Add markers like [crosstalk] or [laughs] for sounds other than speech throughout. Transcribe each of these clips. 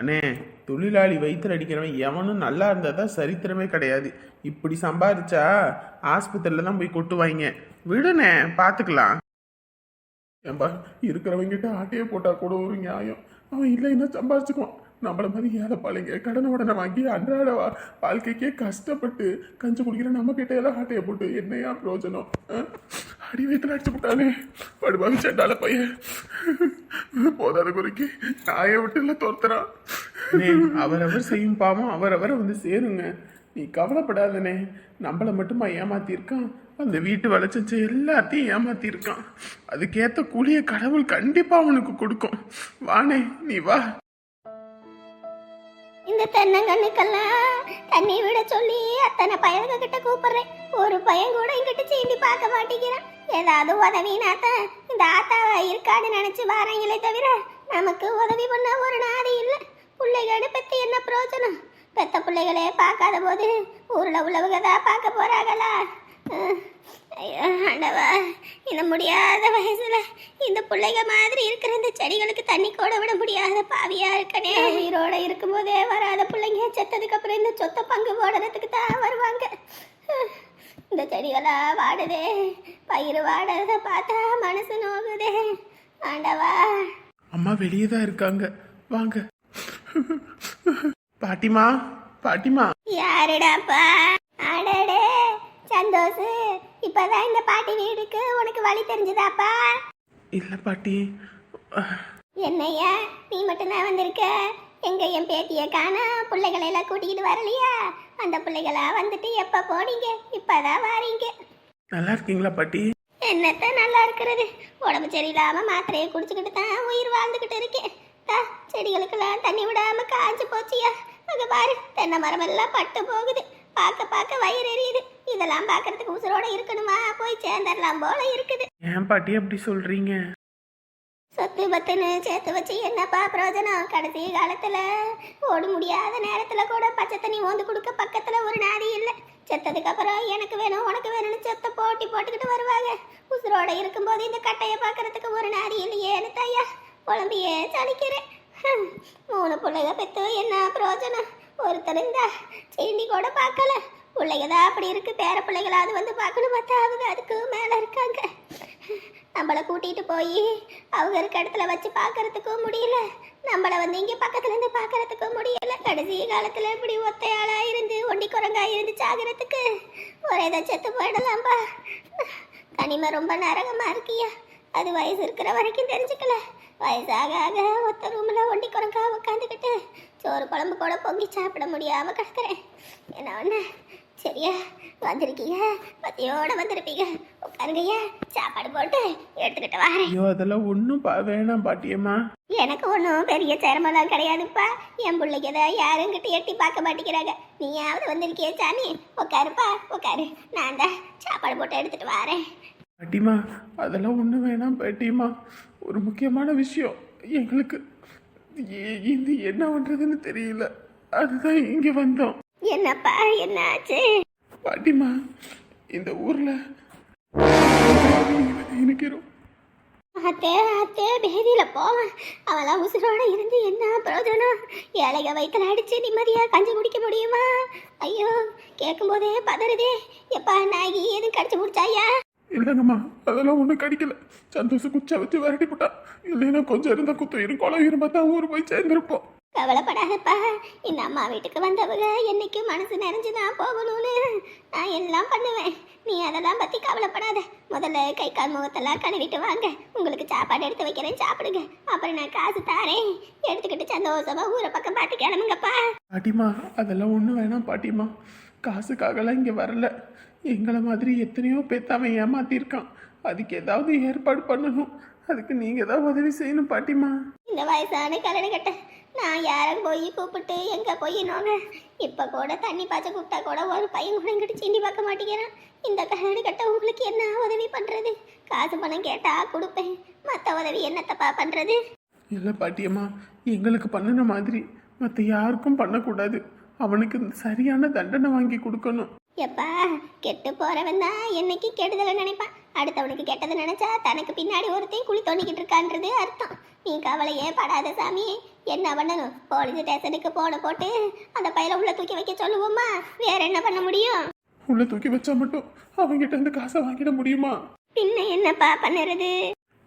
அண்ணே தொழிலாளி வயிற்றுல அடிக்கிறவன் எவனும் நல்லா இருந்தால் தான் சரித்திரமே கிடையாது. இப்படி சம்பாதிச்சா ஆஸ்பத்திரியில் தான் போய் கொட்டுவாங்க விடுண்ணே பார்த்துக்கலாம் ஏன்பா இருக்கிறவங்கிட்ட ஆட்டையே போட்டால் கூட ஒரு நியாயம். அவன் இல்லைன்னா சம்பாதிச்சுக்குவான். நம்மள மாதிரி ஏழை பாளைங்க கடனை உடனே வாங்கி அன்றாட வா- வாழ்க்கைக்கே கஷ்டப்பட்டு கஞ்சி குடிக்கிற நம்ம கிட்ட எல்லாம் ஆட்டையை போட்டு என்னையா பிரயோஜனம் ஆ? அடி வயிற்றுல அடிச்சு விட்டானே படுபாவி செண்டால பையன். போதாத குறைக்கு நாயை விட்டு இல்லை தோர்த்துறான். அவரவர் செய்யும் பாவம் அவரவரை வந்து சேருங்க. நீ கவலைப்படாதனே நம்மளை மட்டுமா ஏமாத்திருக்கான் அந்த வீட்டு வளர்ச்சி எல்லாத்தையும் ஏமாத்திருக்கான் அதுக்கேற்ற கூலிய கடவுள் கண்டிப்பா அவனுக்கு கொடுக்கும். வானே நீ வா. இந்த தென்னங்கண்ணுக்கெல்லாம் தண்ணி விட சொல்லி அத்தனை பயலுங்க கிட்ட கூப்பிடுறேன். ஒரு பையன் கூட எங்கிட்ட சீண்டி பார்க்க மாட்டேங்கிறான். ஏதாவது உதவினாத்தான் இந்த ஆத்தாவா இருக்கான்னு நினைச்சு வாரங்களே தவிர நமக்கு உதவி பண்ண ஒரு நாதி இல்லை. பிள்ளைகளை பற்றி என்ன பிரயோஜனம்? பெத்த பிள்ளைகளே பார்க்காத போது ஊரில் உள்ளவங்க தான் பார்க்க போகிறாங்களா ஆண்டவா இந்த முடியாத வயசுல இந்த பிள்ளைங்க மாதிரி இருக்கிற இந்த செடிகளுக்கு தண்ணி கூட விட முடியாத பாவியா இருக்கனே. உயிரோட இருக்கும்போதே வராத பிள்ளைங்க செத்ததுக்கு அப்புறம் இந்த சொத்தை பங்கு போடுறதுக்கு தான் வருவாங்க. இந்த செடிகளா வாடுதே பயிர் வாடுறத பார்த்தா மனசு நோகுதே. ஆண்டவா. அம்மா வெளியே தான் இருக்காங்க. வாங்க. பாட்டிமா பாட்டிமா. யாருடாப்பா? அடடே. சந்தோஷ் இப்பதான் இந்த பாட்டி வீடுக்கு உனக்கு வழி தெரிஞ்சுதாப்பா? இல்ல பாட்டி. அஹ், என்னய்யா நீ மட்டும்தான் வந்திருக்க? எங்க என் பேத்திய காணா பிள்ளைகளை எல்லாம் கூட்டிக்கிட்டு வரலையா? அந்த பிள்ளைகளா வந்துட்டு எப்ப போனீங்க? இப்பதான் வாரீங்க. நல்லா இருக்கீங்களா பாட்டி? என்னத்த நல்லா இருக்கிறது? உடம்பு சரியில்லாம மாத்திரையை குடிச்சுக்கிட்டு தான் உயிர் வாழ்ந்துகிட்டு இருக்கேன். தா செடிகளுக்கெல்லாம் தண்ணி விடாம காஞ்சு போச்சியா? அங்க பாரு தென்னை மரம் எல்லாம் பட்டு போகுது. பார்க்க பார்க்க வயிறு எரியுது இதெல்லாம் பார்க்கறதுக்கு உசுரோட இருக்கணுமா? போய் சேர்ந்துடலாம் போல இருக்குது. ஏன் பாட்டி அப்படி சொல்றீங்க? சொத்து பத்துன்னு சேர்த்து வச்சு என்னப்பா பிரயோஜனம்? கடைசி காலத்துல ஓட முடியாத நேரத்துல கூட பச்சை தண்ணி ஓந்து கொடுக்க பக்கத்துல ஒரு நாதி இல்லை. செத்ததுக்கு அப்புறம் எனக்கு வேணும் உனக்கு வேணும்னு செத்த போட்டி போட்டுக்கிட்டு வருவாங்க. உசுரோட இருக்கும்போது இந்த கட்டையை பார்க்கறதுக்கு ஒரு நாதி இல்லையேன்னு தாயா குழம்பியே சலிக்கிறேன். ஹம், மூணு பிள்ளைக பெத்து என்ன பிரயோஜனம்? ஒருத்தர் இருந்தா சீண்டி கூட பார்க்கல. பிள்ளைங்க தான் அப்படி இருக்கு? பேர பிள்ளைகளாவது வந்து பார்க்கணும் பார்த்தா அவங்க அதுக்கு மேல இருக்காங்க. நம்மளை கூட்டிட்டு போய் அவங்க இருக்க இடத்துல வச்சு பார்க்கறதுக்கும் முடியல. நம்மளை வந்து இங்கே பக்கத்துல இருந்து பார்க்கறதுக்கும் முடியல. கடைசி காலத்துல இப்படி ஒத்தையாளா இருந்து ஒண்டி குரங்கா இருந்து சாகிறதுக்கு ஒரே இதை செத்து போயிடலாம்பா. தனிமை ரொம்ப நரகமா இருக்கியா? அது வயசு இருக்கிற வரைக்கும் தெரிஞ்சுக்கல. வயசாக ஆக ஒத்த ரூம்ல ஒண்டி குரங்கா உட்காந்துக்கிட்டு சோறு குழம்பு கூட பொங்கி சாப்பிட முடியாம கிடக்குறேன். என்ன ஒன்று சரியா? வந்திருக்கீங்க பத்தியோட வந்திருப்பீங்க. உட்காருங்கய்யா. சாப்பாடு போட்டு எடுத்துக்கிட்டு வரேன். ஐயோ அதெல்லாம் ஒன்றும் வேணாம் பாட்டியம்மா. எனக்கு ஒன்றும் பெரிய சிரமம்லாம் கிடையாதுப்பா. என் பிள்ளைக்கு தான் யாரும் கிட்ட எட்டி பார்க்க மாட்டேங்கிறாங்க. நீயாவது வந்திருக்கியே சாமி? உட்காருப்பா உட்காரு. நான் தான் சாப்பாடு போட்டு எடுத்துட்டு வரேன். பாட்டிமா அதெல்லாம் ஒன்றும் வேணாம் பாட்டிமா ஒரு முக்கியமான விஷயம் எங்களுக்கு. இ- இது என்ன பண்ணுறதுன்னு தெரியல. அதுதான் இங்கே வந்தோம். என்னப்பா என்னாச்சு? பாட்டிமா இந்த ஊரில் எனக்கு ரொம்ப அத்தே அத்தே பேதியில போவேன் அவளாம் உசுரோட இருந்து என்ன பிரயோஜனம்? ஏழைக வயிற்றுல அடிச்சு நிம்மதியா கஞ்சி குடிக்க முடியுமா? ஐயோ கேட்கும் போதே பதறுதே. எப்பா நாயகி எதுவும் கடிச்சு முடிச்சாயா? இல்லைங்கம்மா அதெல்லாம் ஒன்றும் கிடைக்கல. சந்தோஷம் குச்சா வச்சு விரட்டி போட்டான் இல்லைன்னா கொஞ்சம் இருந்தால் குத்துயிரும் குளம் தான் ஊர் போய் சேர்ந்துருப்போம். கவலைப்படாதப்பா. இந்த அம்மா வீட்டுக்கு வந்தவங்க என்னைக்கும் மனசு நிறைஞ்சுதான் போகணும்னு. நான் எல்லாம் பண்ணுவேன். நீ அதெல்லாம் பத்தி கவலைப்படாத. முதல்ல கை கால் முகத்தெல்லாம் கழுவிட்டு வாங்க. உங்களுக்கு சாப்பாடு எடுத்து வைக்கிறேன். சாப்பிடுங்க. அப்புறம் நான் காசு தாரேன். எடுத்துக்கிட்டு சந்தோஷமா ஊரை பக்கம் பார்த்து கிளம்புங்கப்பா. பாட்டிமா அதெல்லாம் ஒன்றும் வேணாம் பாட்டிமா. காசுக்காகலாம் இங்கே வரல. எங்களை மாதிரி எத்தனையோ பேத்த அவன் ஏமாத்திருக்கான். அதுக்கு ஏதாவது ஏற்பாடு பண்ணணும். அதுக்கு நீங்கள் தான் உதவி செய்யணும் பாட்டிமா. இந்த வயசான கலடு கட்ட நான் யாரை போய் கூப்பிட்டு எங்க போய் நோங்க இப்ப கூட தண்ணி பாய்ச்ச கூப்பிட்டா கூட ஒரு பையன் கூட எங்கிட்ட சீண்டி பார்க்க மாட்டேங்கிறான். இந்த கலடு கட்ட உங்களுக்கு என்ன உதவி பண்றது? காசு பணம் கேட்டா கொடுப்பேன். மத்த உதவி என்னத்தப்பா பண்றது? இல்லை பாட்டியம்மா எங்களுக்கு பண்ணின மாதிரி மற்ற யாருக்கும் பண்ணக்கூடாது. அவனுக்கு சரியான தண்டனை வாங்கி கொடுக்கணும். எப்பா கெட்டு போறவன் தான் என்னைக்கு கெடுதலை நினைப்பான். அடுத்தவனுக்கு கெட்டது நினைச்சா தனக்கு பின்னாடி ஒருத்தையும் குழி தோண்டிக்கிட்டு இருக்கான்றது அர்த்தம். நீ கவலையே படாத சாமி. என்ன பண்ணணும்? போலீஸ் ஸ்டேஷனுக்கு போன போட்டு அந்த பையில உள்ள தூக்கி வைக்க சொல்லுவோமா? வேற என்ன பண்ண முடியும்? உள்ள தூக்கி வச்சா மட்டும் அவங்கிட்ட இருந்து காசை வாங்கிட முடியுமா? பின்ன என்னப்பா பண்ணுறது?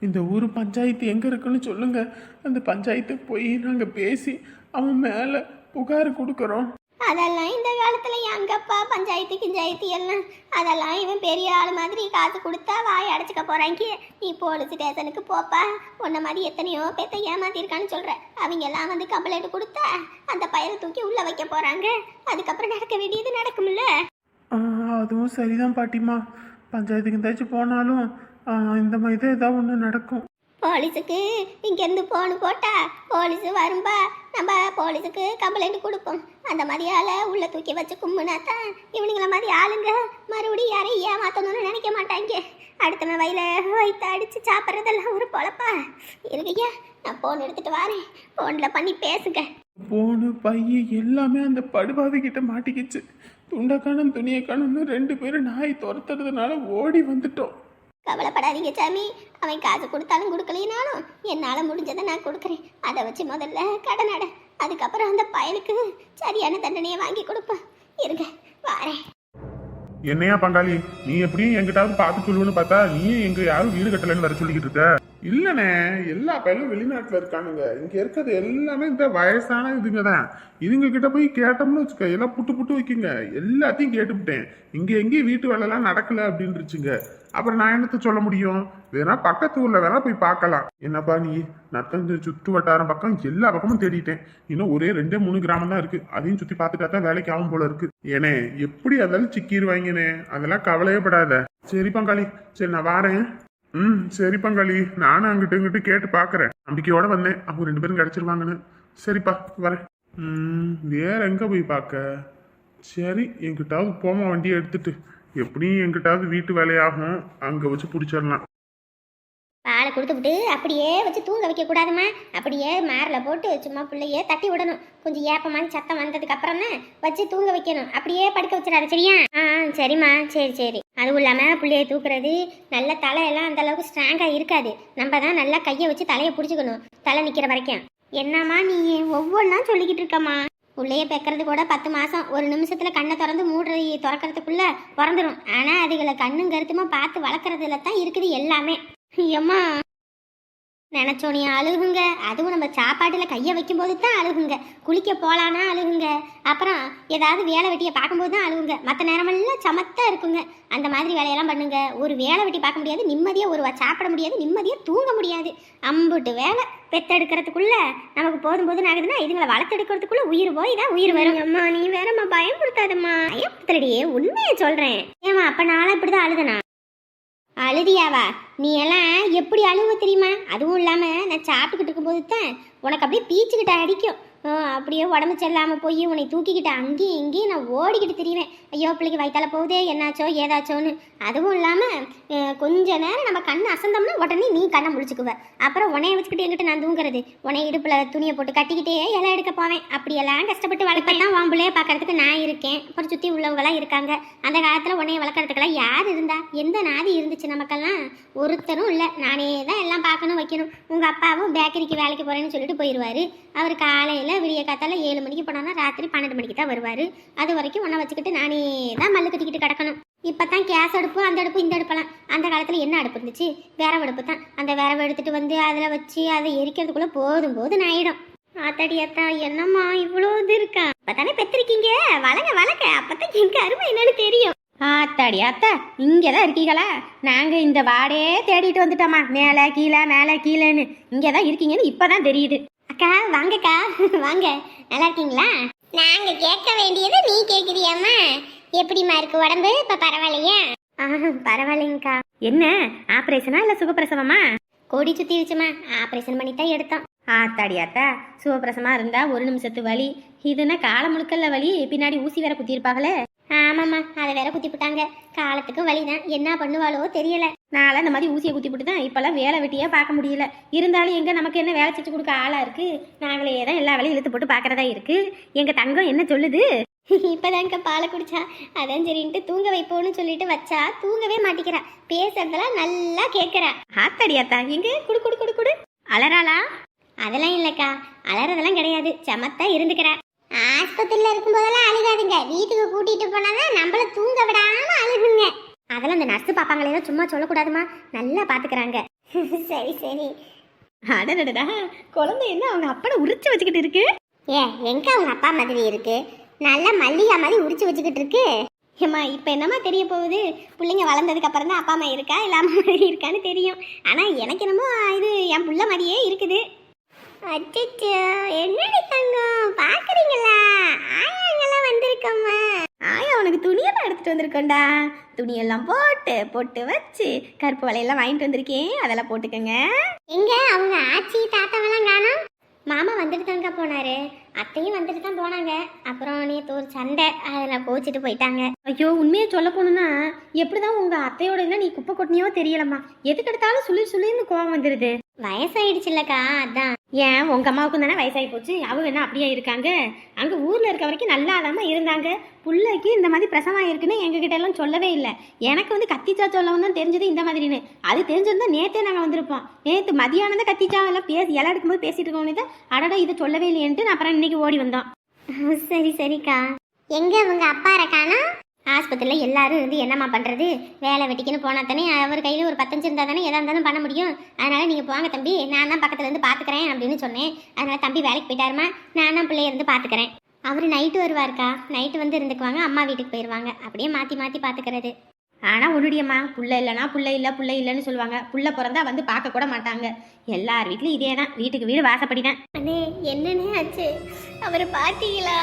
இந்த ஊர் பஞ்சாயத்து எங்க இருக்குன்னு சொல்லுங்க. அந்த பஞ்சாயத்துக்கு போய் நாங்க பேசி அவன் மேல புகார் கொடுக்கறோம். அதெல்லாம் இந்த காலத்துல எங்கப்பா பஞ்சாயத்து கிஞ்சாயத்து எல்லாம் அதெல்லாம் இவன் பெரிய ஆள் மாதிரி காசு கொடுத்தா வாய் அடைச்சிக்க போறாங்க நீ போலீஸ் ஸ்டேஷனுக்கு போப்பா. உன்ன மாதிரி எத்தனையோ பேத்த ஏமாத்திருக்கான்னு சொல்ற. அவங்க எல்லாம் வந்து கம்ப்ளைண்ட் கொடுத்தா அந்த பயிரை தூக்கி உள்ள வைக்க போறாங்க. அதுக்கப்புறம் நடக்க வேண்டியது நடக்கும்ல. ஆ, அதுவும் சரிதான் பாட்டிமா பஞ்சாயத்துக்கு எந்தாச்சும் போனாலும் இந்த மாதிரி தான் ஏதாவது ஒன்று நடக்கும். போலீஸுக்கு இங்கேருந்து போன் போட்டா போலீஸு வரும்பா. நம்ம போலீஸுக்கு கம்ப்ளைண்ட் கொடுப்போம். அந்த மாதிரி ஆளை உள்ள தூக்கி வச்சு கும்பினா தான் இவனுங்கள மாதிரி ஆளுங்க மறுபடியும் யாரையும் ஏமாத்தணும்னு நினைக்க மாட்டாங்க. அடுத்தவன் வயல வயிற்று அடித்து சாப்பிட்றதெல்லாம் ஒரு பொழப்பா. இருக்கையா நான் போன் எடுத்துட்டு வரேன். ஃபோனில் பண்ணி பேசுங்க. போனு பைய எல்லாமே அந்த படுபாவி கிட்ட மாட்டிக்கிச்சு. துண்டக்கானம் துணியக்கானம்னு ரெண்டு பேரும் நாய் துரத்துறதுனால ஓடி வந்துட்டோம். கவலைப்படாதீங்க சாமி. அவன் காசு கொடுத்தாலும் கொடுக்கலைனாலும் என்னால் முடிஞ்சதை நான் கொடுக்குறேன். அதை வச்சு முதல்ல கடன் அட. அதுக்கப்புறம் அந்த பயலுக்கு சரியான தண்டனையை வாங்கி கொடுப்பேன் இருங்க வாரேன். என்னையா பங்காளி? நீ எப்படியும் எங்கிட்டாவது பார்த்து சொல்லுவேன்னு பார்த்தா நீ எங்க யாரும் வீடு கட்டலன்னு வர சொல்லிக்கிட்டு இருக்க. இல்லைண்ணே எல்லா பையனும் வெளிநாட்டில் இருக்கானுங்க. இங்கே இருக்கிறது எல்லாமே இந்த வயசான இதுங்க தான். இதுங்க கிட்ட போய் கேட்டோம்னு வச்சுக்க எல்லாம் புட்டு புட்டு வைக்குங்க. எல்லாத்தையும் கேட்டுவிட்டேன். இங்கே எங்கேயும் வீட்டு வேலைலாம் நடக்கல அப்படின்ருச்சுங்க அப்புறம் நான் என்னத்த சொல்ல முடியும்? வேணா பக்கத்து ஊரில் வேணா போய் பார்க்கலாம். என்னப்பா நீ? நத்தம் சுற்று வட்டாரம் பக்கம் எல்லா பக்கமும் தேடிட்டேன். இன்னும் ஒரே ரெண்டே மூணு கிராமம் தான் இருக்கு. அதையும் சுற்றி பார்த்துட்டா தான் வேலைக்கு ஆகும் போல இருக்கு. ஏனே எப்படி அதெல்லாம் சிக்கிடுவாங்கண்ணே அதெல்லாம் கவலையே படாத. சரி பங்காளி சரி நான் வாரேன். ம் சரி பங்காளி. நானும் அங்கிட்ட இங்கிட்டு கேட்டு பார்க்குறேன் நம்பிக்கையோட வந்தேன். அவங்க ரெண்டு பேரும் கிடச்சிருவாங்கன்னு. சரிப்பா வரேன். ம் வேற எங்கே போய் பார்க்க? சரி எங்கிட்டாவது போமா வண்டியை எடுத்துட்டு. எப்படியும் எங்கிட்டாவது வீட்டு வேலையாகும். அங்கே வச்சு பிடிச்சிடலாம். பாலை கொடுத்து விட்டு அப்படியே வச்சு தூங்க வைக்க கூடாதுமா அப்படியே மேரில் போட்டு சும்மா பிள்ளையே தட்டி விடணும். கொஞ்சம் ஏப்பமான சத்தம் வந்ததுக்கு அப்புறம் தான் வச்சு தூங்க வைக்கணும். அப்படியே படுக்க வச்சிடாத சரியா? ஆ சரிம்மா. சரி சரி. அதுவும் இல்லாமல் பிள்ளைய தூக்குறது நல்ல தலையெல்லாம் அந்த அளவுக்கு ஸ்ட்ராங்காக இருக்காது. நம்ம தான் நல்லா கையை வச்சு தலையை பிடிச்சிக்கணும். தலை நிற்கிற வரைக்கும். என்னம்மா நீ ஒவ்வொன்றா சொல்லிக்கிட்டு இருக்கம்மா? உள்ளேயே பெக்கிறது கூட பத்து மாதம் ஒரு நிமிஷத்தில் கண்ணை திறந்து மூடுறது திறக்கிறதுக்குள்ளே பிறந்துடும் ஆனால் அதுகளை கண்ணும் கருத்துமாக பார்த்து வளர்க்குறதுல தான் இருக்குது எல்லாமே. ஐயம்மா நினச்சோனி அழுகுங்க. அதுவும் நம்ம சாப்பாட்டில் கையை வைக்கும்போது தான் அழுகுங்க. குளிக்க போகலான்னா அழுகுங்க. அப்புறம் ஏதாவது வேலை வெட்டியை பார்க்கும்போது தான் அழுகுங்க. மற்ற நேரமெல்லாம் சமத்தா இருக்குங்க. அந்த மாதிரி வேலையெல்லாம் பண்ணுங்க. ஒரு வேலை வெட்டி பார்க்க முடியாது. நிம்மதியாக ஒரு சாப்பிட முடியாது. நிம்மதியாக தூங்க முடியாது. அம்புட்டு வேலை. பெத்தெடுக்கிறதுக்குள்ள நமக்கு போதும் போதும் ஆகுதுன்னா இதுங்களை வளர்த்தெடுக்கிறதுக்குள்ள உயிர் போய் தான் உயிர் வரும். அம்மா நீ வேறம்மா பயப்படுத்தாதம்மா பயப்படுத்தலடியே உண்மையை சொல்கிறேன் ஏமா அப்போ நானும் இப்படி தான் அழுதனா? அழுதியாவா? நீ எல்லாம் எப்படி அழுவ தெரியுமா? அதுவும் இல்லாமல் நான் சாப்பிட்டுக்கிட்டு இருக்கும்போது தான் உனக்கு அப்படியே பீச்சுக்கிட்ட அடிக்கும். அப்படியே உடம்பு சரியில்லாமல் போய் உன்னை தூக்கிக்கிட்டு அங்கேயும் இங்கேயும் நான் ஓடிக்கிட்டு திரிவேன். ஐயோ பிள்ளைக்கு வயிற்றால போகுதே என்னாச்சோ ஏதாச்சோன்னு. அதுவும் இல்லாமல் கொஞ்ச நேரம் நம்ம கண் அசந்தோம்னா உடனே நீ கண்ணை முழிச்சுக்குவ. அப்புறம் உனைய வச்சுக்கிட்டு எங்கிட்ட நான் தூங்குறது. உன்னை இடுப்பில் துணியை போட்டு கட்டிக்கிட்டே இலை எடுக்க போவேன். அப்படியெல்லாம் கஷ்டப்பட்டு வளர்ப்பேன். தான் வாம்புலையே பார்க்கறதுக்கு நான் இருக்கேன். அப்புறம் சுற்றி உள்ளவங்களாம் இருக்காங்க. அந்த காலத்தில் உன்னைய வளர்க்குறதுக்கெல்லாம் யார் இருந்தா? எந்த நாதி இருந்துச்சு நமக்கெல்லாம்? ஒருத்தரும் இல்லை. நானே தான் எல்லாம் பார்க்கணும் வைக்கணும். உங்கள் அப்பாவும் பேக்கரிக்கு வேலைக்கு போகிறேன்னு சொல்லிட்டு போயிடுவார் அவர் காலையில் விடிய காத்தால ஏழு மணிக்கு போனான்னா ராத்திரி பன்னெண்டு மணிக்கு தான் வருவார். அது வரைக்கும் உன்னை வச்சுக்கிட்டு நானே தான் மல்லு கட்டிக்கிட்டு கிடக்கணும். இப்போ தான் கேஸ் அடுப்பு அந்த அடுப்பு இந்த அடுப்பெல்லாம். அந்த காலத்தில் என்ன அடுப்பு இருந்துச்சு? விரவு அடுப்பு தான். அந்த விரவ எடுத்துகிட்டு வந்து அதில் வச்சு அதை எரிக்கிறதுக்குள்ளே போதும் போதும் ஆயிடும். ஆத்தாடி அத்தா என்னம்மா இவ்வளோ இது இருக்கா? இப்போ தானே பெற்றிருக்கீங்க வளங்க வளங்க. அப்போ தான் எங்கள் அருமை என்னன்னு தெரியும். ஆத்தாடி அத்தா இங்கே தான் இருக்கீங்களா? நாங்கள் இந்த வாடே தேடிட்டு வந்துட்டோமா. மேலே கீழே மேலே கீழேன்னு. இங்கே தான் இருக்கீங்கன்னு இப்போ தான் தெரியுது. அக்கா வாங்கக்கா. வாங்க. நல்லா இருக்கீங்களா? நாங்க கேட்க வேண்டியது நீ கேக்குறியாம்மா. எப்படிம்மா இருக்கு உடம்பு? இப்ப பரவாயில்லையா? பரவாயில்லைங்கக்கா. என்ன ஆப்ரேஷனா இல்லை சுகப்பிரசவமா? கொடி சுத்தி வச்சுமா ஆபரேஷன் பண்ணி தான் எடுத்தோம். ஆத்தாடி அத்தா சுகப்பிரசவமாக இருந்தால் ஒரு நிமிஷத்து வலி. இதுன்னா காலம் முழுக்கல்ல வலி? பின்னாடி ஊசி வேற குத்திருப்பாங்களே ஆமாம்மா அதை வேற குத்தி போட்டாங்க காலத்துக்கு வழிதான் என்ன பண்ணுவாளோ தெரியல. நாளை இந்த மாதிரி ஊசியை குத்தி போட்டு தான் இப்போல்லாம் வேலை வெட்டியே பார்க்க முடியல. இருந்தாலும் எங்கே நமக்கு என்ன வேலை செஞ்சு கொடுக்க ஆளாக இருக்குது நாங்களே தான் எல்லா வேலையும் இழுத்து போட்டு பார்க்குறதா இருக்குது எங்கள் தங்கம் என்ன சொல்லுது? [laughs] இப்போதான்க்கா பாலை குடிச்சா. அதான் சரின்ட்டு தூங்க வைப்போன்னு சொல்லிட்டு வச்சா தூங்கவே மாட்டேங்கிறா பேசுறதெல்லாம் நல்லா கேட்கறா ஆத்தாடி ஆத்தா எங்க? குடு குடு குடு குடு. அலறாளா? அதெல்லாம் இல்லக்கா. அலறதெல்லாம் கிடையாது. சமத்தா இருந்துக்கிறா. ஆஸ்பத்திரியில இருக்கும்போதெல்லாம் அழுகாதுங்க. வீட்டுக்கு கூட்டிட்டு போனாதான் நம்மள தூங்க விடாம அழுகுங்க. அதெல்லாம் இந்த நர்ஸ் பாப்பாங்களே சும்மா சொல்லக்கூடாதுமா. நல்லா பாத்துக்கறாங்க. [laughs] சரி சரி. அடடடடா குழந்தை என்ன அவங்க அப்பனை உரிச்சு வச்சுக்கிட்டு இருக்கு? ஏ எங்க அவங்க அப்பா மாதிரி இருக்கு? நல்லா மல்லிகா மாதிரி உரிச்சு வச்சுக்கிட்டு இருக்கு. ஏம்மா இப்போ என்னம்மா தெரிய போகுது? பிள்ளைங்க வளர்ந்ததுக்கு அப்புறம் தான் அப்பா அம்மா இருக்கா? இல்லை அம்மா மாதிரி இருக்கான்னு தெரியும். ஆனால் எனக்கு என்னமோ இது என் புள்ள மாதிரியே இருக்குது. அச்சோ என்னடி தங்கம்? பார்க்குறீங்களா ஆயாங்கெல்லாம் வந்திருக்கம்மா. ஆயா உனக்கு துணியெல்லாம் எடுத்துட்டு வந்திருக்கோண்டா துணியெல்லாம் போட்டு பொட்டு வச்சு கருப்பு வலையெல்லாம் வாங்கிட்டு வந்திருக்கேன். அதெல்லாம் போட்டுக்கோங்க. எங்க அவங்க ஆச்சி தாத்தாவெல்லாம் காணோம். மாமா வந்துட்டு தாங்க போனாரு. அத்தையும் வந்துட்டு தான் போனாங்க. அப்புறம் நேற்று ஒரு சண்டை அதில் கோச்சிட்டு போயிட்டாங்க. ஐயோ உண்மையை சொல்ல போகணுன்னா எப்படிதான் உங்க அத்தையோட இல்லை நீ குப்பை கொட்டினியோ தெரியலம்மா. எதுக்கு எடுத்தாலும் சொல்லி சொல்லின்னு கோவம் வந்துடுது வயசாயிடுச்சுல்லக்கா அதான். ஏன் உங்க அம்மாவுக்கும் தானே வயசாகி போச்சு? அவங்க என்ன அப்படியே இருக்காங்க? அங்க ஊர்ல இருக்க வரைக்கும் நல்லா இல்லாம இருந்தாங்க. புள்ளைக்கு இந்த மாதிரி பிரசவம் இருக்குன்னு எங்ககிட்ட எல்லாம் சொல்லவே இல்லை. எனக்கு வந்து கத்திச்சா சொல்லவும் தான் தெரிஞ்சது இந்த மாதிரின்னு. அது தெரிஞ்சிருந்தா நேத்தே நாங்க வந்திருப்போம். நேத்து மதியானம் தான் கத்திச்சா எல்லாம் பேசி எல்லாம் எடுக்கும்போது பேசிட்டு இருக்கோம் அடடா இதை சொல்லவே இல்லையன்ட்டு நான் அப்புறம் இன்னைக்கு ஓடி வந்தோம். சரி சரிக்கா. எங்க உங்க அப்பா இருக்கானா? ஆஸ்பத்திரியில் எல்லாரும் இருந்து என்னம்மா பண்ணுறது வேலை வெட்டிக்குன்னு போனால் தானே அவர் கையில் ஒரு பத்தஞ்சு இருந்தால் தானே எதாக இருந்தாலும் பண்ண முடியும். அதனால் நீங்கள் போங்க தம்பி நான் தான் பக்கத்தில் இருந்து பார்த்துக்கிறேன் அப்படின்னு சொன்னேன். அதனால் தம்பி வேலைக்கு போயிட்டாருமா நான் தான் பிள்ளைய இருந்து பார்த்துக்கிறேன் அவர் நைட்டு வருவாருக்கா? நைட்டு வந்து இருந்துக்குவாங்க அம்மா வீட்டுக்கு போயிடுவாங்க அப்படியே மாற்றி மாற்றி பார்த்துக்கிறது ஆனால் உன்னுடையம்மா புள்ள இல்லைனா புள்ள இல்லை புள்ள இல்லைன்னு சொல்லுவாங்க. புள்ள பிறந்தா வந்து பார்க்க கூட மாட்டாங்க. எல்லார் வீட்லயும் இதே தான் வீட்டுக்கு வீடு வாசப்படி தான் அண்ணே என்னன்னே ஆச்சு? அவர் பார்த்தீங்களா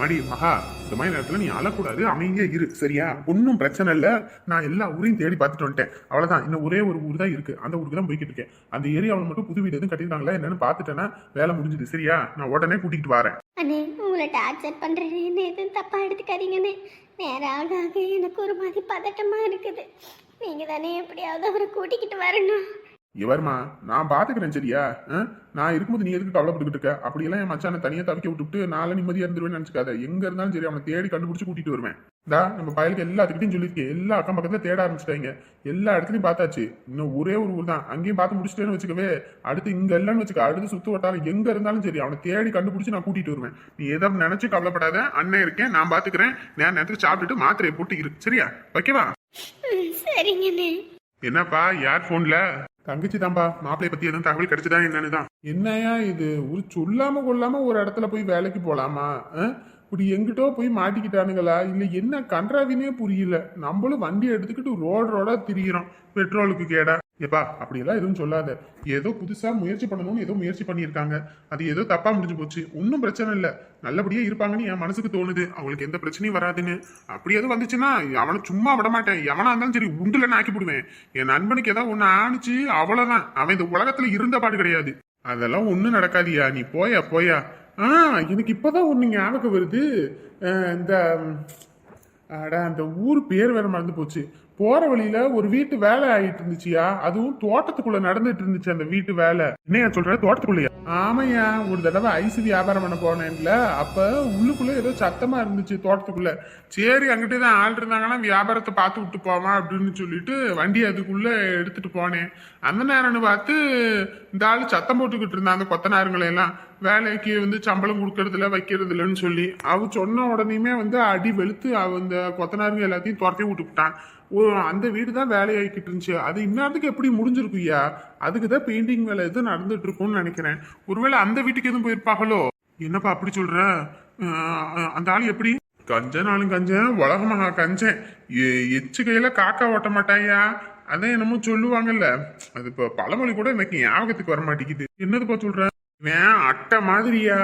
மாதிரி மகா இந்த மாதிரி நேரத்தில் நீ அழக்கூடாது அமைதியா இரு சரியா? ஒன்றும் பிரச்சனை இல்லை. நான் எல்லா ஊரையும் தேடி பார்த்துட்டு வந்துட்டேன். அவ்வளோதான் இன்னும் ஒரே ஒரு ஊர் தான் இருக்கு. அந்த ஊருக்கு தான் போய்கிட்டு இருக்கேன். அந்த ஏரியாவில் மட்டும் புது வீடு எதுவும் கட்டிருக்காங்களா என்னன்னு பார்த்துட்டேன்னா வேலை முடிஞ்சுது சரியா? நான் உடனே கூட்டிகிட்டு வரேன். அண்ணே உங்களை டார்ச்சர் பண்ணுறேன்னு எதுவும் தப்பாக எடுத்துக்காதீங்கண்ணே. நேராக எனக்கு ஒரு மாதிரி பதட்டமாக இருக்குது. நீங்கள் தானே எப்படியாவது அவரை கூட்டிக்கிட்டு வரணும். இவர்மா நான் பாத்துக்கிறேன் சரியா? நான் இருக்கும்போது நீ எதுக்கு கவலைப்பட்டுக்கிட்டு இருக்க? அப்படியெல்லாம் என் மச்சானை தனியா தவிக்க விட்டுவிட்டு நாளை நிம்மதியா இருந்துருவேன்னு நினைச்சுக்காத. எங்க இருந்தாலும் சரி அவனை தேடி கண்டுபிடிச்சு கூட்டிட்டு வருவேன். டா நம்ம பயலுக்கு எல்லாத்துக்கிட்டையும் சொல்லியிருக்கேன். எல்லா அக்கம் பக்கத்துல தேட ஆரம்பிச்சிட்டாங்க. எல்லா இடத்துலயும் பார்த்தாச்சு. இன்னும் ஒரே ஒரு ஊர் தான். அங்கேயும் பார்த்து முடிச்சிட்டேன்னு வச்சுக்கவே அடுத்து இங்க இல்லைன்னு வச்சுக்க அடுத்து சுத்து வட்டாரம் எங்க இருந்தாலும் சரி அவனை தேடி கண்டுபிடிச்சு நான் கூட்டிட்டு வருவேன். நீ எதை நினைச்சு கவலைப்படாத. அண்ணன் இருக்கேன் நான் பாத்துக்கிறேன். நேரம் நேரத்துக்கு சாப்பிட்டுட்டு மாத்திரையை போட்டு இரு. சரியா? சரிங்கண்ணே. என்னப்பா யார் போன்ல தங்கச்சி தான்பா மாப்பிளைய பத்தி எதுவும் தகவல் கிடைச்சதா என்னன்னு தான். என்னையா இது? ஒரு சொல்லாம கொள்ளாம ஒரு இடத்துல போய் வேலைக்கு போலாமா? இப்படி எங்கிட்டோ போய் மாட்டிக்கிட்டானுங்களா? இல்ல என்ன கன்றாவினே புரியல. நம்மளும் வண்டி எடுத்துக்கிட்டு ரோடு ரோடா திரியிறோம். பெட்ரோலுக்கு கேடா. ஏப்பா அப்படியெல்லாம் எதுவும் சொல்லாத. ஏதோ புதுசாக முயற்சி பண்ணணும்னு ஏதோ முயற்சி பண்ணியிருக்காங்க. அது ஏதோ தப்பாக முடிஞ்சு போச்சு. ஒன்றும் பிரச்சனை இல்லை. நல்லபடியாக இருப்பாங்கன்னு என் மனசுக்கு தோணுது. அவங்களுக்கு எந்த பிரச்சனையும் வராதுன்னு. அப்படி எதுவும் வந்துச்சுன்னா அவனை சும்மா விட மாட்டேன். எவனா இருந்தாலும் சரி உண்டுல ஆக்கி போடுவேன். என் நண்பனுக்கு ஏதாவது ஒன்று ஆணிச்சு அவ்வளோதான் அவன் இந்த உலகத்தில் இருந்த பாடு கிடையாது. அதெல்லாம் ஒன்றும் நடக்காதியா. நீ போயா போயா. ஆ எனக்கு இப்போதான் ஒன்று ஞாபகம் வருது. இந்த அட அந்த ஊர் பேர் வேற மறந்து போச்சு. போற வழியில ஒரு வீட்டு வேலை ஆயிட்டு இருந்துச்சியா? அதுவும் தோட்டத்துக்குள்ள நடந்துட்டு இருந்துச்சு அந்த வீட்டு வேலை. என்னையா சொல்ற? தோட்டத்துக்குள்ளயா? ஆமையா ஒரு தடவை ஐஸ் வியாபாரம் பண்ண போனேன்ல. அப்ப உள்ளுக்குள்ள ஏதோ சத்தமா இருந்துச்சு தோட்டத்துக்குள்ள. சரி அங்கிட்டே தான் ஆள் இருந்தாங்கன்னா வியாபாரத்தை பார்த்து விட்டு போவான் அப்படின்னு சொல்லிட்டு வண்டி அதுக்குள்ள எடுத்துட்டு போனேன். அந்த நேரம்னு பார்த்து இந்த ஆள் சத்தம் போட்டுக்கிட்டு இருந்தான் அந்த கொத்தனாருங்களை எல்லாம். வேலைக்கு வந்து சம்பளம் கொடுக்கறதுல வைக்கிறது இல்லைன்னு சொல்லி. அவ சொன்ன உடனேயுமே வந்து அடி வெளுத்து அவ இந்த கொத்தனாருங்க எல்லாத்தையும் துரத்தி விட்டுக்கிட்டான் அந்த வீடு தான் வேலையாகிக்கிட்டு இருந்துச்சு. அது இந்நேரத்துக்கு எப்படி முடிஞ்சிருக்குய்யா அதுக்கு தான் பெயிண்டிங் வேலை எதுவும் நடந்துட்டு இருக்கும்னு நினைக்கிறேன். ஒருவேளை அந்த வீட்டுக்கு எதுவும் போயிருப்பாங்களோ? என்னப்பா அப்படி சொல்ற? அந்த ஆள் எப்படி? கஞ்சனாலும் கஞ்சன் உலகமாக கஞ்சன். எ- எச்சு கையில காக்கா ஓட்ட மாட்டாயா அதான் என்னமோ சொல்லுவாங்கல்ல. அது இப்போ பழமொழி கூட எனக்கு ஞாபகத்துக்கு வர மாட்டேங்குது. என்னதுப்பா சொல்ற? இவன் அட்டை மாதிரியா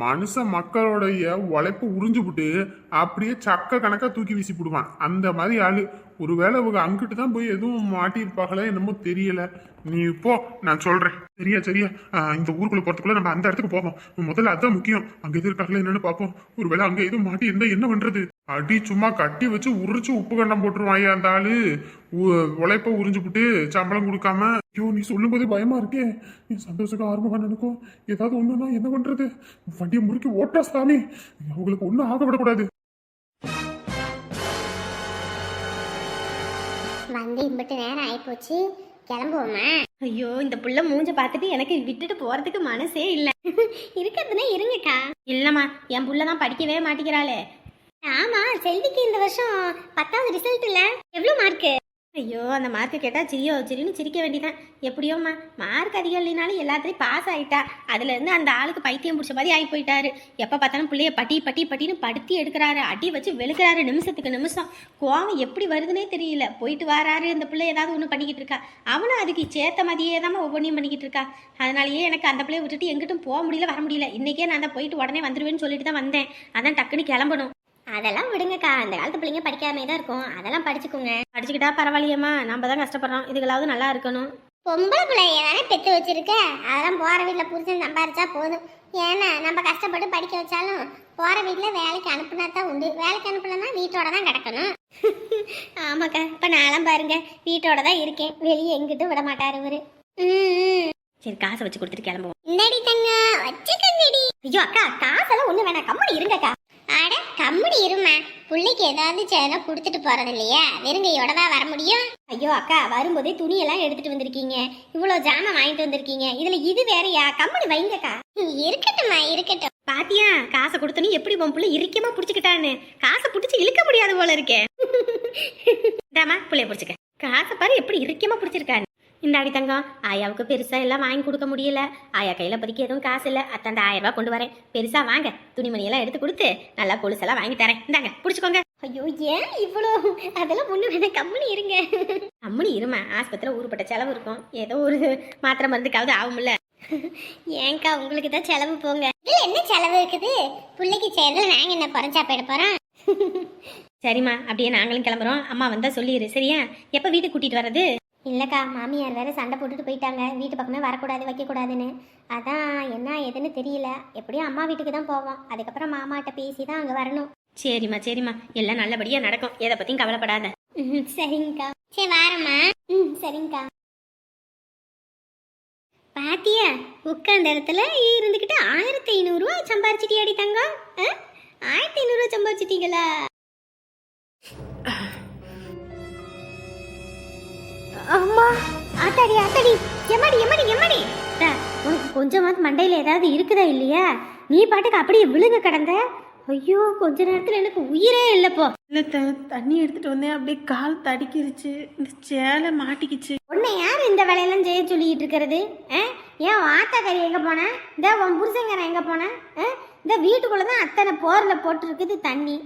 மனுஷ மக்களோடைய உழைப்பு உறிஞ்சுபிட்டு அப்படியே சக்க கணக்கா தூக்கி வீசி போடுவான். அந்த மாதிரி ஆளு. ஒருவேளை அவங்க அங்கிட்டு தான் போய் எதுவும் மாட்டியிருப்பாங்களே என்னமோ தெரியல. நீ போ நான் சொல்றேன். சரியா சரியா. இந்த ஊருக்குள்ள போறதுக்குள்ள நம்ம அந்த இடத்துக்கு போவோம். முதல்ல அதான் முக்கியம். அங்க எது இருக்காங்களா என்னன்னு பார்ப்போம். ஒருவேளை அங்க எதுவும் மாட்டி இருந்தா என்ன பண்றது? அடி சும்மா கட்டி வச்சு உரிச்சு உப்பு கண்டம் போட்டுருவாங்க அந்த ஆளு. உ- உழைப்ப உறிஞ்சுபிட்டு சம்பளம் கொடுக்காம. ஐயோ நீ சொல்லும் போதே பயமா இருக்கே. நீ சந்தோஷம் ஆர்வமாக நினைக்கும். ஏதாவது ஒண்ணுன்னா என்ன பண்றது? வண்டியை முறுக்கி ஓட்டா சாமி. அவங்களுக்கு ஒன்றும் ஆக விடக்கூடாது. வந்து இம்பிட்டு நேரம் ஆயிப்போச்சு. கிளம்புவோமா? ஐயோ இந்த புள்ள மூஞ்ச பார்த்துட்டு எனக்கு விட்டுட்டு போறதுக்கு மனசே இல்ல. [laughs] இருக்கிறதுனா இருங்கக்கா. இல்லம்மா என் புள்ள தான் படிக்கவே மாட்டேங்கிறாளே. ஆமா செல்விக்கு இந்த வருஷம் பத்தாவது ரிசல்ட் இல்ல. எவ்வளவு மார்க்கு ஐயோ அந்த மார்க்கை கேட்டால் சிரியோ சிரின்னு சிரிக்க வேண்டிதான் எப்படியோம்மா? மார்க் அதிகம் இல்லைனாலும் எல்லாத்துலேயும் பாஸ் ஆகிட்டா அதுலேருந்து அந்த ஆளுக்கு பைத்தியம் பிடிச்ச மாதிரி ஆகி போயிட்டாரு. எப்போ பார்த்தாலும் பிள்ளைய பட்டி பட்டி பட்டின்னு படுத்தி எடுக்கிறாரு. அடி வச்சு வெளுக்கிறாரு நிமிஷத்துக்கு நிமிஷம். கோவம் எப்படி வருதுன்னே தெரியல. போயிட்டு வராரு இந்த பிள்ளை ஏதாவது ஒன்று பண்ணிக்கிட்டு இருக்கா. அவனும் அதுக்கு சேர்த்த மாதிரியே தான் ஒவ்வொன்றையும் பண்ணிக்கிட்டு இருக்கா. அதனாலயே எனக்கு அந்த பிள்ளைய விட்டுட்டு எங்கிட்டும் போக முடியல வர முடியல. இன்றைக்கே நான் தான் போயிட்டு உடனே வந்துடுவேன்னு சொல்லிட்டு தான் வந்தேன். அதான் டக்குன்னு கிளம்பணும். அதெல்லாம் விடுங்கக்கா. அந்த காலத்து பிள்ளைங்க படிக்காம தான் இருக்கும். அதெல்லாம் படிச்சுக்கோங்க. படிச்சுக்கிட்டா பரவாயில்லையம்மா. நம்ம தான் கஷ்டப்படுறோம். இதுகளாவது நல்லா இருக்கணும். பொம்பளை பிள்ளைய தானே பெத்து வச்சிருக்க? அதெல்லாம் போற வீட்டுல புருஷன் சம்பாரிச்சா போதும். ஏன்னா நம்ம கஷ்டப்பட்டு படிக்க வச்சாலும் போற வீட்டுல வேலைக்கு அனுப்புனா தான் உண்டு. வேலைக்கு அனுப்பலன்னா வீட்டோட தான் கிடக்கணும். [laughs] ஆமாக்கா. இப்ப நான்லாம் பாருங்க. வீட்டோட தான் இருக்கேன். வெளியே எங்கிட்டும் விட மாட்டாரு இவரு. சரி காசை வச்சு கொடுத்துட்டு கிளம்புவோம். இந்தடி தங்க வச்சுக்கங்கடி. ஐயோ அக்கா காசெல்லாம் ஒண்ணு வேணாம். கம்முனு இருங்கக்கா. அட கம்முனு இருமா. புள்ளைக்கு ஏதாவது சேனா கொடுத்துட்டு போறது இல்லையா வெறுங்கையோடவா வர முடியும். ஐயோ அக்கா வரும்போதே துணியெல்லாம் எடுத்துட்டு வந்திருக்கீங்க. இவ்வளவு ஜாமான் வாங்கிட்டு வந்திருக்கீங்க. இதுல இது வேறயா? கம்முனு வைங்கக்கா. இருக்கட்டும்மா இருக்கட்டும். பாத்தியா காசை கொடுத்தனு எப்படி உன் புள்ள இறுக்கமா புடிச்சுக்கிட்டான்னு? காசை புடிச்சு இழுக்க முடியாது போல இருக்கே. இந்தாம்மா புள்ளைய புடிச்சுக்க. காசை பாரு எப்படி இறுக்கமா புடிச்சிருக்கான்னு. இந்த அடி தங்கம் ஆயாவுக்கு பெருசா எல்லாம் வாங்கி கொடுக்க முடியல. ஆயா கையில பதிக்க எதுவும் காசு இல்ல. அத்த அந்த ஆயிரம் ரூபாய் கொண்டு வரேன். பெருசா வாங்க. துணிமணி எல்லாம் எடுத்து கொடுத்து நல்லா கொலுசெல்லாம் வாங்கி தரேன். இந்தாங்க புடிச்சுக்கோங்க. ஐயோ ஏன் இவ்வளோ? அதெல்லாம் ஒண்ணு வேணாம் கம்முனு இருங்க. அம்மனி இருமா. ஆஸ்பத்திரியில் ஊருப்பட்ட செலவு இருக்கும். ஏதோ ஒரு மாத்திரை மருந்துக்காவது ஆகும்ல. ஏன்க்கா உங்களுக்கு தான் செலவு போங்க. இதுல என்ன செலவு இருக்குது? பிள்ளைக்கு செய்யறதுல நாங்க என்ன குறைஞ்சா போயிட போறோம்? சரிம்மா அப்படியே நாங்களும் கிளம்புறோம். அம்மா வந்தா சொல்லிடு சரியா? எப்ப வீட்டுக்கு கூட்டிட்டு வர்றது? இல்லக்கா மாமியார் வேற சண்டை போட்டுட்டு போயிட்டாங்க. வீட்டு பக்கமே வரக்கூடாது வைக்கக்கூடாதுன்னு. அதான் என்ன ஏதுன்னு தெரியல. எப்படியும் அம்மா வீட்டுக்கு தான் போவோம். அதுக்கப்புறம் மாமாட்ட பேசி தான் அங்கே வரணும். சரிம்மா சரிம்மா. எல்லாம் நல்லபடியா நடக்கும். எதை பத்தியும் கவலைப்படாத. ம், சரிங்கக்கா. சரி வாரம்மா. ம் சரிங்கக்கா. பாத்தியா? உட்காந்த இடத்துல இருந்துக்கிட்டு ஆயிரத்தி ஐநூறுரூவா சம்பாரிச்சிட்டியாடி தங்கம்? ஆயிரத்தி ஐநூறுரூவா சம்பாரிச்சிட்டீங்களா? அம்மா ஆத்தாடி ஆத்தாடி எம்மாடி எம்மாடி எம்மாடி? உனக்கு கொஞ்சமாவது மண்டையில ஏதாவது இருக்குதா இல்லையா? நீ பாட்டுக்கு அப்படியே விழுங்க கடந்த? ஐயோ கொஞ்ச நேரத்துல எனக்கு உயிரே இல்லப்போ இல்லை த தண்ணி எடுத்துட்டு வந்தேன். அப்படியே கால் தடிக்கிருச்சு. இந்த சேலை மாட்டிக்கிச்சு. உன்னை யார் இந்த வேலையெல்லாம் செய்ய சொல்லிட்டு இருக்கிறது? ஆ? ஏன் ஆத்தாக்கறி எங்க போன? இந்த உன் புருஷங்காரன் எங்க போன? ஆ? இந்த வீட்டுக்குள்ள தான் அத்தனை போரில் போட்டிருக்குது தண்ணி.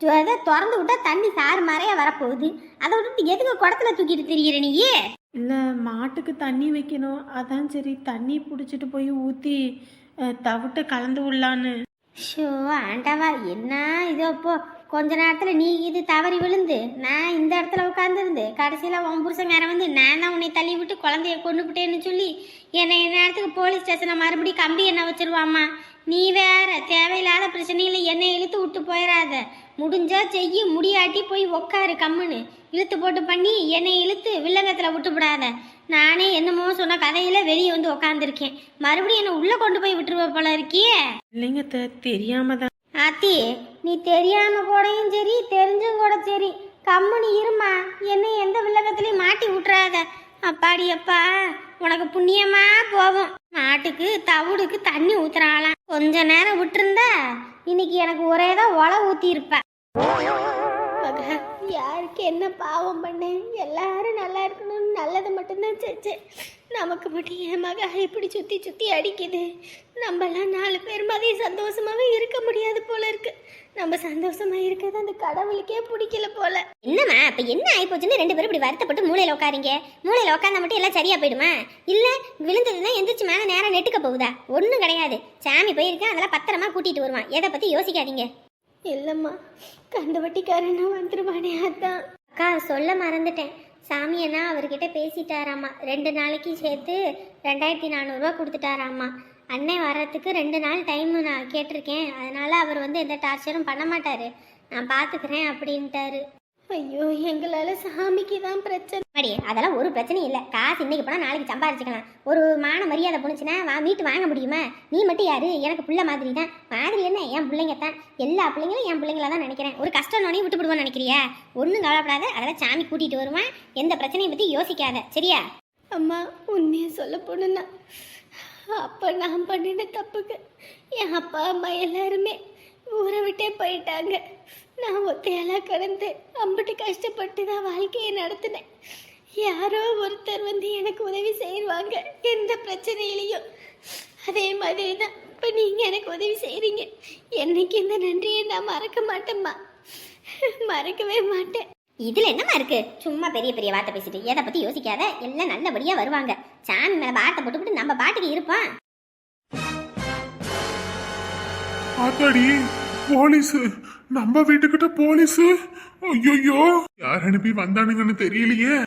ஆ? தொ- அதை திறந்து விட்டா தண்ணி சாறு மாறையா வரப்போகுது. அதை விட்டுட்டு எதுக்கு குடத்துல தூக்கிட்டு திரியிற நீயே இல்லை மாட்டுக்கு தண்ணி வைக்கணும். அதான் சரி தண்ணி பிடிச்சிட்டு போய் ஊற்றி தவிட்ட கலந்து விடலான்னு. ஷோ ஆண்டவா என்ன இதோ இப்போ கொஞ்ச நேரத்தில் நீ இது தவறி விழுந்து நான் இந்த இடத்துல உட்காந்துருந்து கடைசியில் உன் புருஷங்காரன் வந்து நான் தான் உன்னை தள்ளி விட்டு குழந்தைய கொண்டு விட்டேன்னு சொல்லி என்னை நேரத்துக்கு போலீஸ் ஸ்டேஷனில் மறுபடியும் கம்பி என்ன வச்சிருவாம்மா. நீ வேற தேவையில்லாத பிரச்சனையில் என்னை இழுத்து விட்டு போயிடாத முடிஞ்சா செய்ய முடியாட்டி போய் உக்காரு கம்முன்னு. இழுத்து போட்டு பண்ணி என்னை இழுத்து வில்லங்கத்தில் விட்டு விடாத. நானே என்னமோ சொன்ன கதையில வெளியே வந்து உக்காந்துருக்கேன். மறுபடியும் என்னை உள்ளே கொண்டு போய் விட்டுருவ போல இருக்கியே? இல்லைங்க தெரியாம தான். ஆத்தி நீ தெரியாம கூடயும் சரி தெரிஞ்சும் கூட சரி. கம்முனி இருமா என்னை எந்த வில்லகத்திலையும் மாட்டி விட்டுறாத. அப்பாடி அப்பா உனக்கு புண்ணியமா போகும். மாட்டுக்கு தவிடுக்கு தண்ணி ஊத்துறாளாம். கொஞ்ச நேரம் விட்டுருந்தா இன்னைக்கு எனக்கு ஒரே தான் ஒலை ஊத்தி இருப்ப யாருக்கு என்ன பாவம் பண்ணேன் எல்லாரும் நல்லா இருக்கணும்னு நல்லது மட்டும்தான் செஞ்சேன் நமக்கு மட்டும் என் மக இப்படி சுற்றி சுற்றி அடிக்குது. நம்மளாம் நாலு பேர் மாதிரி சந்தோஷமாகவே இருக்க முடியாது போல இருக்கு. நம்ம சந்தோஷமா இருக்கிறது அந்த கடவுளுக்கே பிடிக்கல போல. என்னம்மா அப்ப என்ன ஆயிப்போச்சுன்னு ரெண்டு பேரும் இப்படி வருத்தப்பட்டு மூளையில உட்காருங்க? மூளையில உட்காந்தா மட்டும் எல்லாம் சரியா போயிடுமா? இல்ல விழுந்ததுன்னா எந்திரிச்சு மேல நேரம் நெட்டுக்க போகுதா? ஒண்ணும் கிடையாது. சாமி போயிருக்கேன் அதெல்லாம் பத்திரமா கூட்டிட்டு வருவான். எதை பத்தி யோசிக்காதீங்க. இல்லம்மா கந்த வட்டிக்காரனா வந்துருவானே அதான். அக்கா சொல்ல மறந்துட்டேன். சாமி அண்ணா அவர்கிட்ட பேசிட்டாராம்மா ரெண்டு நாளைக்கு சேர்த்து ரெண்டாயிரத்தி நானூறுரூவா கொடுத்துட்டாராம்மா அண்ணன் வர்றதுக்கு ரெண்டு நாள் டைம் நான் கேட்டிருக்கேன். அதனால அவர் வந்து எந்த டார்ச்சரும் பண்ண மாட்டாரு. நான் பார்த்துக்கிறேன் அப்படின்ட்டாரு. ஐயோ எங்களால் சாமிக்கு தான் பிரச்சனை. மடி அதெல்லாம் ஒரு பிரச்சனையும் இல்லை. காசு இன்னைக்கு போனால் நாளைக்கு சம்பாரிச்சுக்கலாம். ஒரு மான மரியாதை போணுச்சுன்னா வா மீட்டு வாங்க முடியுமா? நீ மட்டும் யாரு? எனக்கு புள்ள மாதிரி தான் மாதிரி என்ன? என் பிள்ளைங்க தான் எல்லா பிள்ளைங்களும் என் பிள்ளைங்கள தான் நினைக்கிறேன். ஒரு கஷ்டம் நோனையும் விட்டு விடுவோம்னு நினைக்கிறியா? ஒன்றும் கவலைப்படாத. அதெல்லாம் சாமி கூட்டிகிட்டு வருவான். எந்த பிரச்சனையை பற்றி யோசிக்காத. சரியா? அம்மா உண்மையை சொல்ல போனா அப்போ நான் பண்ணின தப்புக்கு என் அப்பா அம்மா எல்லாருமே ஊரை விட்டே போயிட்டாங்க. நான் ஒத்தையெல்லாம் கடந்து அம்பிட்டு கஷ்டப்பட்டு தான் வாழ்க்கையை நடத்தினேன். யாரோ ஒருத்தர் வந்து எனக்கு உதவி செய்வாங்க. எந்த பிரச்சனையிலையும். அதே மாதிரி தான் இப்போ நீங்கள் எனக்கு உதவி செய்கிறீங்க என்னைக்கு இந்த நன்றியை நான் மறக்க மாட்டேம்மா. மறக்கவே மாட்டேன். இதில் என்னம்மா இருக்கு? சும்மா பெரிய பெரிய வார்த்தை பேசிட்டு. எதை பற்றி யோசிக்காத? எல்லாம் நல்லபடியாக வருவாங்க. சாமி மேலே பாட்டை போட்டுவிட்டு நம்ம பாட்டுக்கு ஆத்தாடி. போலீஸ். நம்ம வீட்டுக்கிட்ட போலீஸ். ஐயோ யார் அனுப்பி வந்தானுங்கன்னு தெரியலையே.